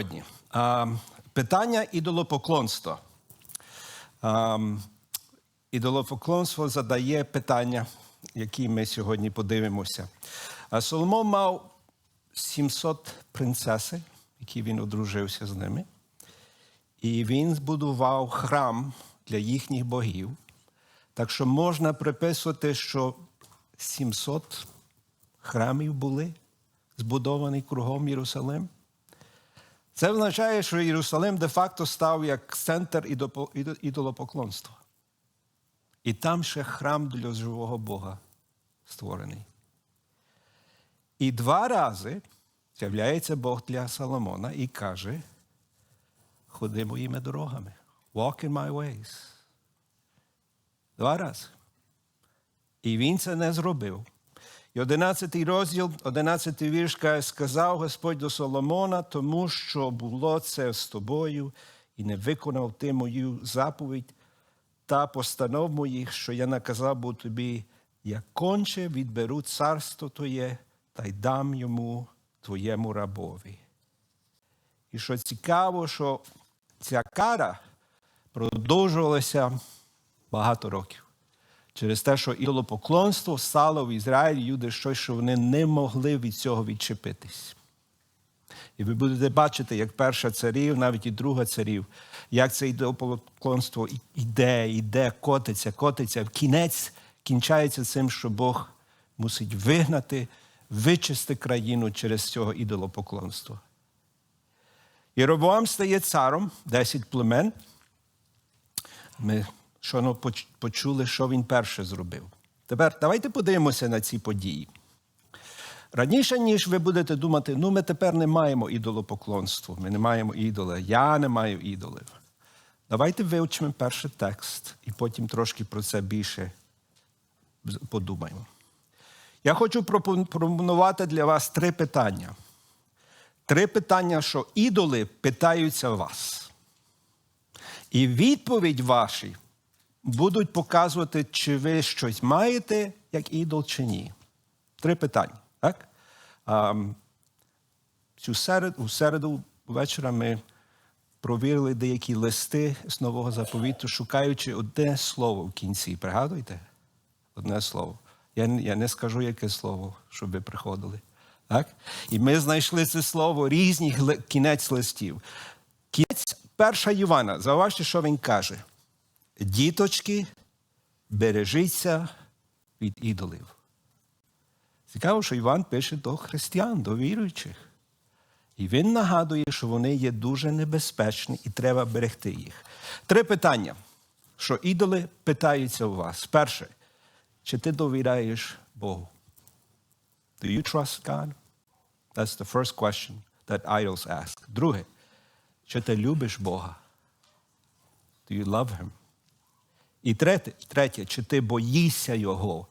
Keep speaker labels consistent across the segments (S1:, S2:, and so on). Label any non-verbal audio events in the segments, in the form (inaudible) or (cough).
S1: сьогодні. Питання ідолопоклонства. Ідолопоклонство задає питання, які ми сьогодні подивимося. Соломон мав 700 принцеси, які він одружився з ними. І він збудував храм для їхніх богів. Так що можна приписувати, що 700 храмів були збудовані кругом Єрусалим. Це означає, що Єрусалим де-факто став як центр ідолопоклонства. І там ще храм для живого Бога створений. І два рази з'являється Бог для Соломона і каже: ходи моїми дорогами. Walk in my ways. Два рази. І він це не зробив. І 11 розділ, 11 вірш каже, сказав Господь до Соломона, тому що було це з тобою, і не виконав ти мою заповідь та постанов моїх, що я наказав був тобі, я конче відберу царство твоє та й дам йому твоєму рабові. І що цікаво, що ця кара продовжувалася багато років. Через те, що ідолопоклонство стало в Ізраїлі люди щось, що вони не могли від цього відчепитись. І ви будете бачити, як перша царів, навіть і друга царів, як це ідолопоклонство йде, йде, котиться, котиться. В кінець кінчається цим, що Бог мусить вигнати, вичисти країну через цього ідолопоклонства. Єробоам стає царом, 10 племен. Ми щойно поч- почули, що він перше зробив. Тепер давайте подивимося на ці події. Раніше, ніж ви будете думати, ну ми тепер не маємо ідолопоклонства, ми не маємо ідола, я не маю ідолів. Давайте вивчимо перший текст і потім трошки про це більше подумаємо. Я хочу пропонувати для вас три питання. Три питання, що ідоли питаються вас. І відповідь ваші будуть показувати, чи ви щось маєте як ідол, чи ні. Три питання. Так? А, цю середу, у середу вечора ми провірили деякі листи з нового заповіту, шукаючи одне слово в кінці. Пригадуєте? Одне слово. Я, я не скажу, яке слово, щоб ви приходили. Так? І ми знайшли це слово різних кінець листів. Кінець перша Івана. Зауважте, що він каже. Діточки, бережіться від ідолів. Цікаво, що Іван пише до християн, до віруючих. І він нагадує, що вони є дуже небезпечні і треба берегти їх. Три питання, що ідоли питаються у вас. Перше, чи ти довіряєш Богу? Do you trust God? That's the first question that idols ask. Друге, чи ти любиш Бога? Do you love Him? І третє, третє, чи ти боїшся Його?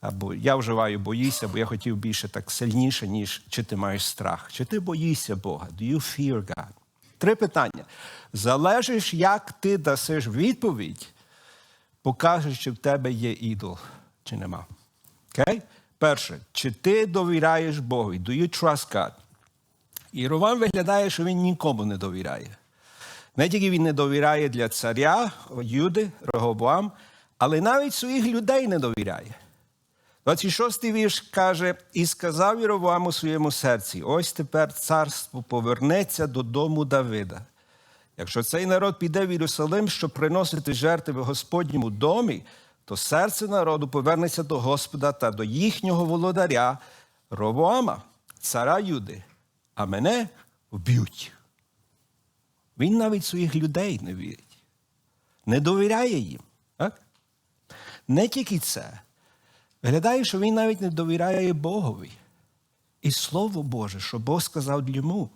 S1: Або я вживаю боїшся, бо я хотів більше так сильніше, ніж чи ти маєш страх. Чи ти боїшся Бога? Do you fear God? Три питання. Залежиш, як ти дасиш відповідь, покажеш, чи в тебе є ідол, чи нема. Okay? Перше, чи ти довіряєш Богу? Do you trust God? І Рован виглядає, що він нікому не довіряє. Не тільки він не довіряє для царя, Юди, Рогобоам, але навіть своїх людей не довіряє. 26-й вірш каже: І сказав Єровоам у своєму серці: ось тепер царство повернеться додому Давида. Якщо цей народ піде в Єрусалим, щоб приносити жертви в Господньому домі, то серце народу повернеться до Господа та до їхнього володаря Ровоама, цара Юди, а мене вб'ють. Він навіть своїх людей не вірить, не довіряє їм. Так? Не тільки це. Виглядає, що він навіть не довіряє Богові. І Слово Боже, що Бог сказав йому.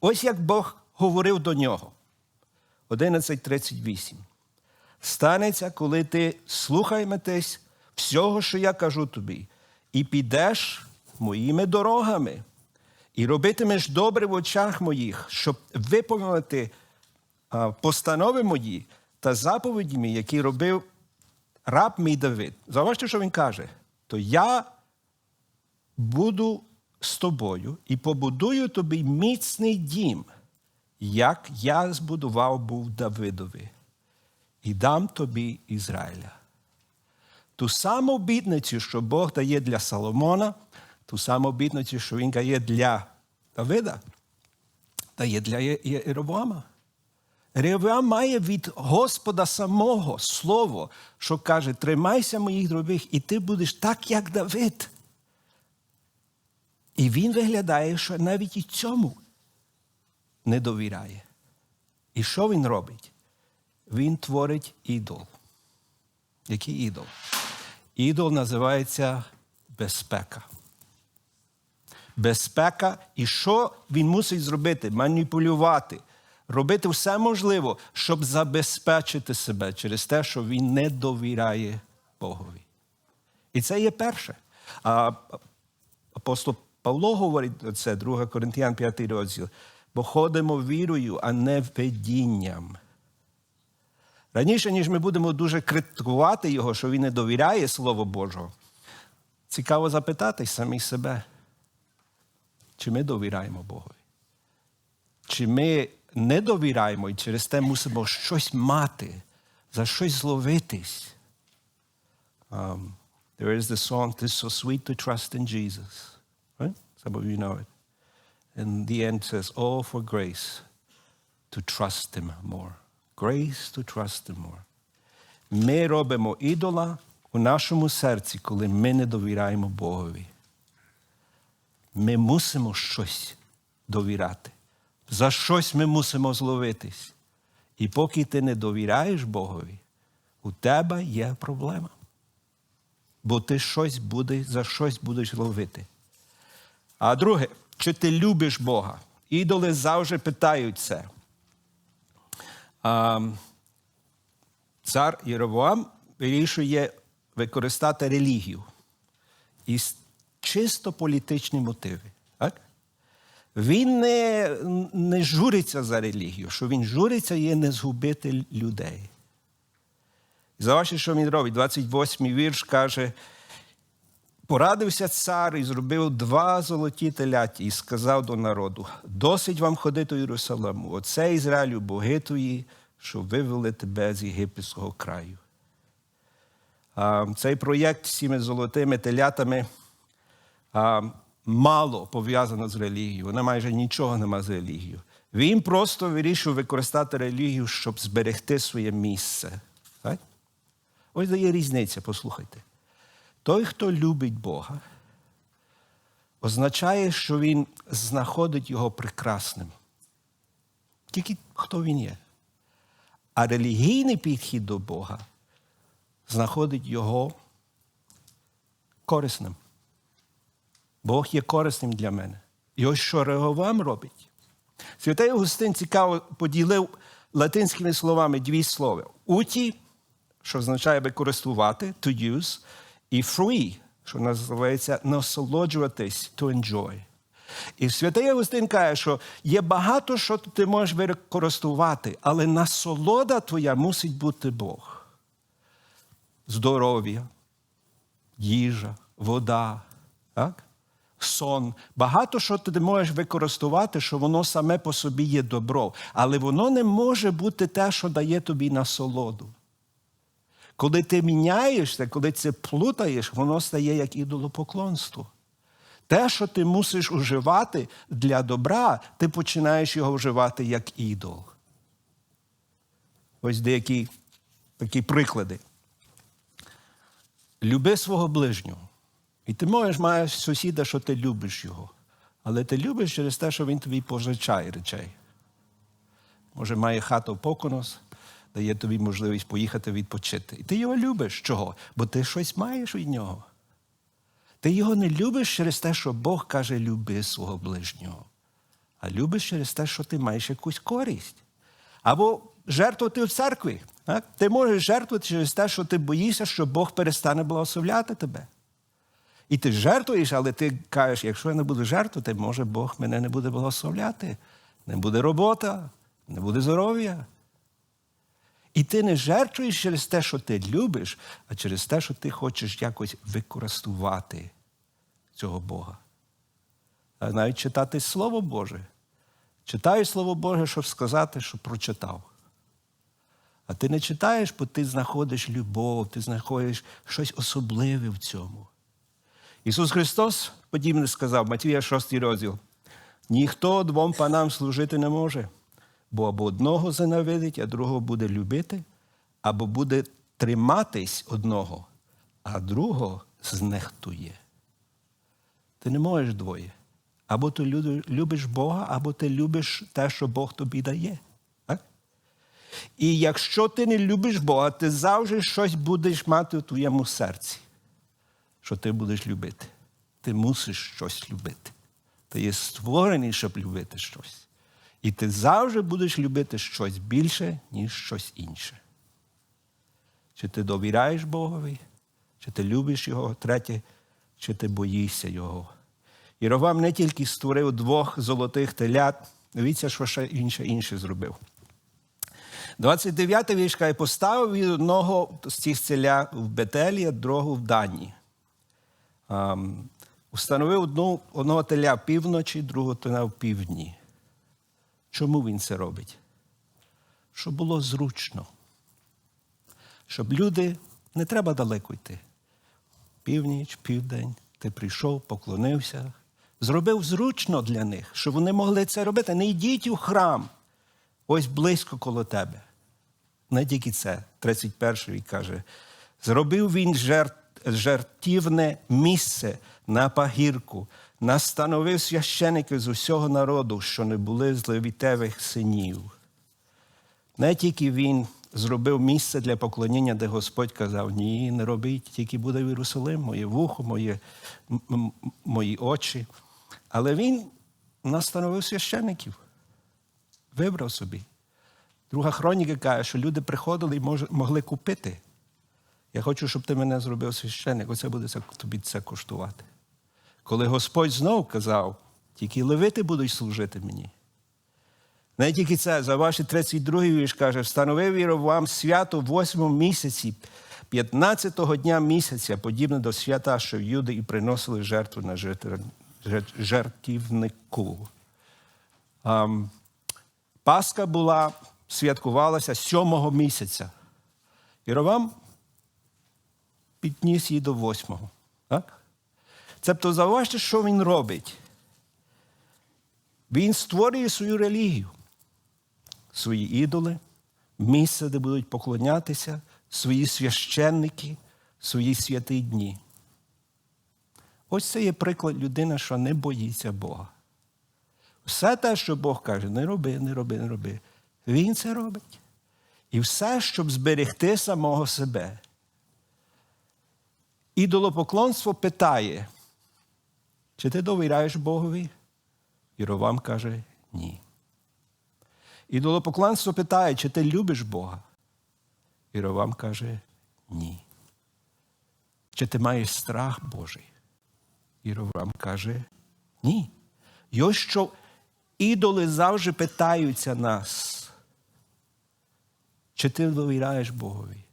S1: Ось як Бог говорив до нього. 11.38. Станеться, коли ти слухайметесь всього, що я кажу тобі, і підеш моїми дорогами, і робитимеш добре в очах моїх, щоб виповнити постанови мої та заповіді мої, які робив раб мій Давид. Зауважте, що він каже: то я буду з тобою і побудую тобі міцний дім, як я збудував був Давидові, і дам тобі Ізраїля. Ту саму обітницю, що Бог дає для Соломона, ту саму обітницю, що він дає для Давида, дає для Єровоама. Реавіам має від Господа самого слово, що каже: тримайся моїх дробих, і ти будеш так, як Давид. І він виглядає, що навіть і цьому не довіряє. І що він робить? Він творить ідол. Який ідол? Ідол називається безпека. Безпека, і що він мусить зробити? Маніпулювати, робити все можливе, щоб забезпечити себе через те, що він не довіряє Богові. І це є перше. А апостол Павло говорить це, 2 Коринтян 5 розділ, бо ходимо вірою, а не видінням. Раніше, ніж ми будемо дуже критикувати його, що він не довіряє Слову Божого, цікаво запитати самі себе, чи ми довіряємо Богові? Чи ми не довіряємо і через те мусимо щось мати, за щось зловитись? Um, there is the song, It's so sweet to trust in Jesus. Right? Some of you know it. And the end says, Oh, for grace to trust Him more. Grace to trust Him more. Ми робимо ідола у нашому серці, коли ми не довіряємо Богові. Ми мусимо щось довіряти. За щось ми мусимо зловитись. І поки ти не довіряєш Богові, у тебе є проблема. Бо ти щось буде, за щось будеш ловити. А друге, чи ти любиш Бога? Ідоли завжди питають це. А, цар Єровоам вирішує використати релігію із чисто політичні мотиви. Так? Він не, не журиться за релігію, що він журиться є не згубити людей. І Заважте, що він робить. 28-й вірш каже: порадився цар і зробив два золоті теляті і сказав до народу: досить вам ходити до Єрусалиму, оце Ізраїлю, боги твої, що вивели тебе з єгипетського краю. Цей проєкт з цими золотими телятами мало пов'язано з релігією. Вона майже нічого нема з релігією. Він просто вирішив використати релігію, щоб зберегти своє місце. Так? Ось дає різниця, послухайте. Той, хто любить Бога, означає, що він знаходить його прекрасним. Тільки хто він є. А релігійний підхід до Бога знаходить його корисним. Бог є корисним для мене. І ось що Реговам робить. Святий Августин цікаво поділив латинськими словами дві слова. Уті, що означає використовувати, to use, і free, що називається насолоджуватись, to enjoy. І святий Августин каже, що є багато, що ти можеш використовувати, але насолода твоя мусить бути Бог. Здоров'я, їжа, вода, так? Сон. Багато що ти можеш використовувати, що воно саме по собі є добро, але воно не може бути те, що дає тобі насолоду. Коли ти міняєшся, коли це плутаєш, воно стає як ідолопоклонство. Те, що ти мусиш уживати для добра, ти починаєш його вживати як ідол. Ось деякі такі приклади. Люби свого ближнього. І ти можеш маєш сусіда, що ти любиш його. Але ти любиш через те, що він тобі позичає речей. Може, має хату поконос, дає тобі можливість поїхати відпочити. І ти його любиш. Чого? Бо ти щось маєш від нього. Ти його не любиш через те, що Бог каже, люби свого ближнього. А любиш через те, що ти маєш якусь користь. Або жертвувати в церкві. Так? Ти можеш жертвувати через те, що ти боїшся, що Бог перестане благословляти тебе. І ти жертвуєш, але ти кажеш, якщо я не буду жертвувати, може Бог мене не буде благословляти. Не буде робота, не буде здоров'я. І ти не жертвуєш через те, що ти любиш, а через те, що ти хочеш якось використовувати цього Бога. А навіть читати Слово Боже. Читаєш Слово Боже, щоб сказати, що прочитав. А ти не читаєш, бо ти знаходиш любов, ти знаходиш щось особливе в цьому. Ісус Христос подібне сказав, Матвія 6 розділ. Ніхто двом панам служити не може, бо або одного занавидить, а другого буде любити, або буде триматись одного, а другого знехтує. Ти не можеш двоє. Або ти любиш Бога, або ти любиш те, що Бог тобі дає. Так? І якщо ти не любиш Бога, ти завжди щось будеш мати у твоєму серці, що ти будеш любити. Ти мусиш щось любити. Ти є створений, щоб любити щось. І ти завжди будеш любити щось більше, ніж щось інше. Чи ти довіряєш Богові, чи ти любиш Його, третє, чи ти боїшся Його. Єровам не тільки створив двох золотих телят, дивіться, що ще інше інше зробив. 29 вірш каже, поставив одного з цих селя в Бетелі, а другого в Дані. Установив одну, одного теля півночі, другого теля в півдні. Чому він це робить? Щоб було зручно. Щоб люди не треба далеко йти. Північ, південь, ти прийшов, поклонився, зробив зручно для них, щоб вони могли це робити. Не йдіть у храм, ось близько коло тебе. Не тільки це, 31 й каже, зробив він жертв, жертівне місце на пагірку, настановив священиків з усього народу, що не були з левітевих синів. Не тільки він зробив місце для поклоніння, де Господь казав, ні, не робіть, тільки буде в Єрусалим, моє вухо, моє, мої очі. Але він настановив священиків, вибрав собі. Друга хроніка каже, що люди приходили і могли купити. Я хочу, щоб ти мене зробив священник, оце буде тобі це коштувати. Коли Господь знов казав, тільки левити будуть служити мені. Не тільки це, за ваші 32 вірш каже, встановив Єровам свято в восьмому місяці, 15-го дня місяця, подібне до свята, що юди і приносили жертву на жертівнику. Ам, Пасха була, святкувалася сьомого місяця. Єровам підніс її до восьмого. Так? Тобто, зауважте, що він робить. Він створює свою релігію, свої ідоли, місце, де будуть поклонятися, свої священники, свої святі дні. Ось це є приклад людини, що не боїться Бога. Все те, що Бог каже, не роби, не роби, не роби. Він це робить. І все, щоб зберегти самого себе. Ідолопоклонство питає, чи ти довіряєш Богові? Єровам каже ні. Ідолопоклонство питає, чи ти любиш Бога? Єровам каже ні. Чи ти маєш страх Божий? Єровам каже ні. І ось що ідоли завжди питаються нас. Чи ти довіряєш Богові?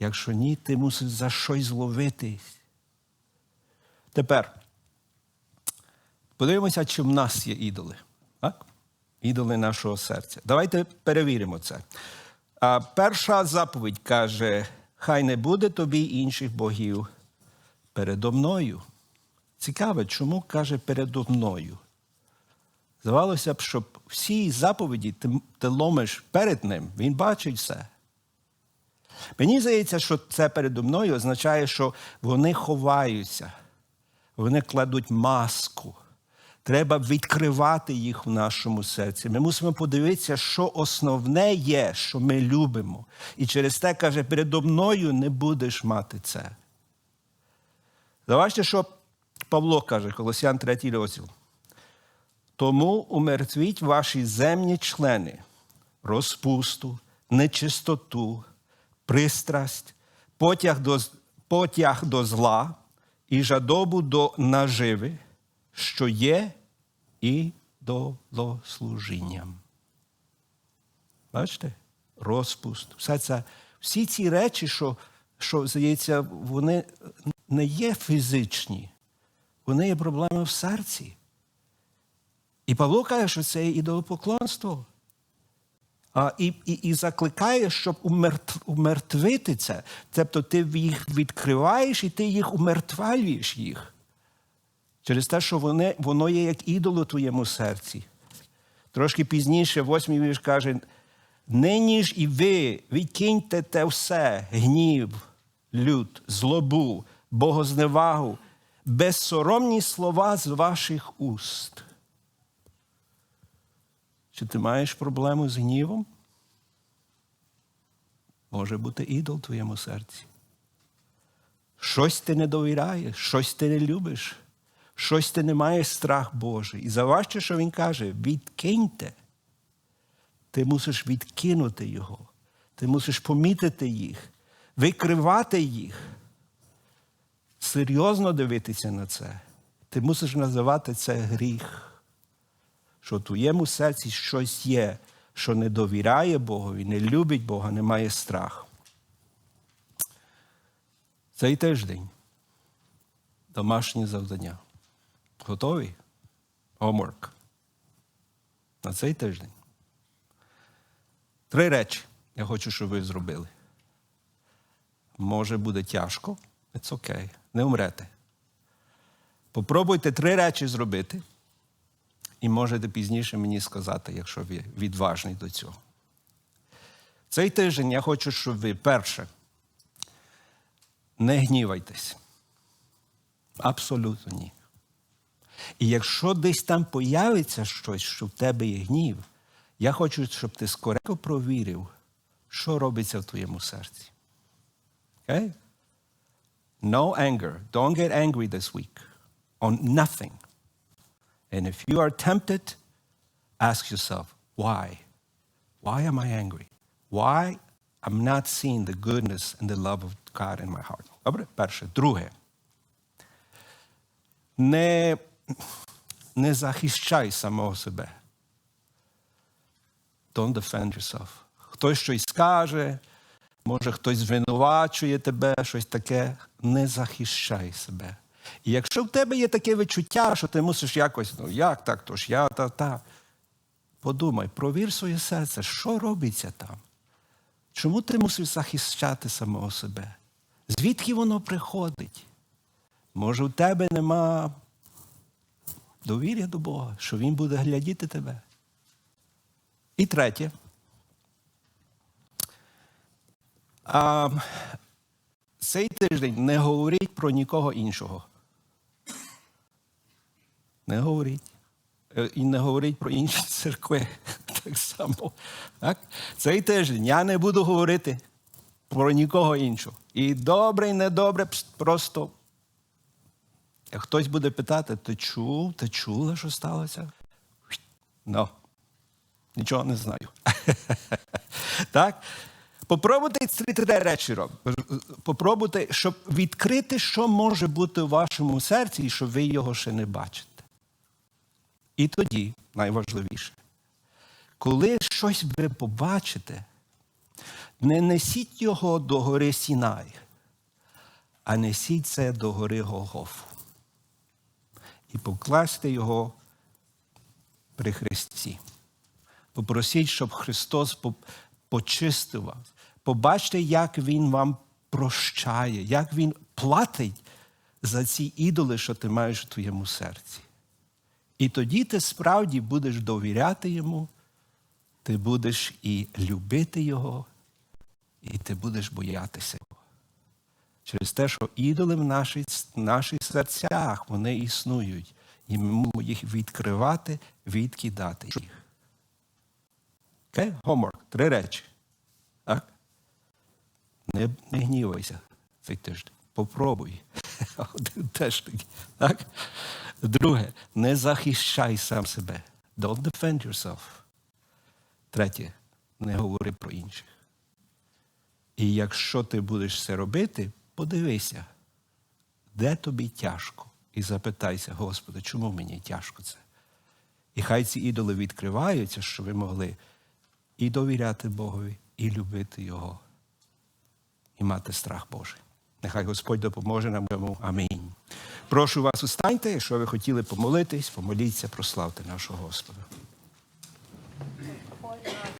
S1: Якщо ні, ти мусиш за щось зловитись. Тепер подивимося, чи в нас є ідоли. Так? Ідоли нашого серця. Давайте перевіримо це. А, перша заповідь каже: хай не буде тобі інших богів передо мною. Цікаве, чому каже передо мною? Здавалося б, щоб всі заповіді ти, ти ломиш перед ним, він бачить все. Мені здається, що це передо мною означає, що вони ховаються, вони кладуть маску. Треба відкривати їх в нашому серці. Ми мусимо подивитися, що основне є, що ми любимо. І через те каже, передо мною не будеш мати це. Заважте, що Павло каже, Колосян 3 розділ. Тому умертвіть ваші земні члени, розпусту, нечистоту, пристрасть, потяг до, потяг до зла і жадобу до наживи, що є ідолослужінням. Бачите? Розпуст. Все це, всі ці речі, що, що здається, вони не є фізичні, вони є проблеми в серці. І Павло каже, що це є ідолопоклонство. І, і, і закликає, щоб умертв, умертвити це. Тобто ти їх відкриваєш і ти їх умертвалюєш їх. Через те, що вони, воно є як ідол у твоєму серці. Трошки пізніше, восьмий вірш каже: нині ж і ви відкиньте те все, гнів, люд, злобу, богозневагу, безсоромні слова з ваших уст. Чи ти маєш проблему з гнівом? Може бути ідол в твоєму серці. Щось ти не довіряєш, щось ти не любиш, щось ти не маєш страх Божий. І заважче, що він каже, відкиньте. Ти мусиш відкинути його. Ти мусиш помітити їх, викривати їх. Серйозно дивитися на це. Ти мусиш називати це гріх що в твоєму серці щось є, що не довіряє Богові, не любить Бога, не має страху. Цей тиждень домашнє завдання. Готові? Homework. На цей тиждень. Три речі я хочу, щоб ви зробили. Може буде тяжко, це окей. Не умрете. Попробуйте три речі зробити. І можете пізніше мені сказати, якщо ви відважний до цього. Цей тиждень я хочу, щоб ви перше не гнівайтесь. Абсолютно ні. І якщо десь там появиться щось, що в тебе є гнів, я хочу, щоб ти скоренько провірив, що робиться в твоєму серці. Okay? No anger. Don't get angry this week on nothing. And if you are tempted, ask yourself, why? Why am I angry? Why I'm not seeing the goodness and the love of God in my heart? Добре? Перше. Друге. Не, не захищай самого себе. Don't defend yourself. Хтось щось скаже, може хтось звинувачує тебе, щось таке. Не захищай себе. І якщо в тебе є таке відчуття, що ти мусиш якось, ну як так, то ж я та та. Подумай, провір своє серце, що робиться там? Чому ти мусиш захищати самого себе? Звідки воно приходить? Може, у тебе нема довір'я до Бога, що Він буде глядіти тебе? І третє. А, цей тиждень не говоріть про нікого іншого. Не говоріть. Е, І не говоріть про інші (laughs) церкви. Так само. Так? Цей тиждень я не буду говорити про нікого іншого. І добре, і недобре, просто. Як хтось буде питати, ти чув, ти чула, що сталося? Ну, нічого не знаю. (laughs) так? Попробуйте ці три речі робити. Попробуйте, щоб відкрити, що може бути у вашому серці, і щоб ви його ще не бачите. І тоді, найважливіше, коли щось ви побачите, не несіть його до гори Сінай, а несіть це до гори Голгофу. І покласти його при Христі. Попросіть, щоб Христос почистив вас. Побачте, як Він вам прощає, як Він платить за ці ідоли, що ти маєш у твоєму серці. І тоді ти справді будеш довіряти йому, ти будеш і любити Його, і ти будеш боятися Його. Через те, що ідоли в наших, наших серцях вони існують, і ми можемо їх відкривати, відкидати їх. Окей? Okay? Homework. Три речі. Так? Не, не гнівайся цей тиждень. Попробуй. (laughs) Один тиждень. Так? Друге, не захищай сам себе. Don't defend yourself. Третє, не говори про інших. І якщо ти будеш це робити, подивися, де тобі тяжко. І запитайся, Господи, чому мені тяжко це? І хай ці ідоли відкриваються, щоб ви могли і довіряти Богові, і любити Його, і мати страх Божий. Нехай Господь допоможе нам. Амінь. Прошу вас, устаньте, якщо ви хотіли помолитись, помоліться, прославте нашого Господа.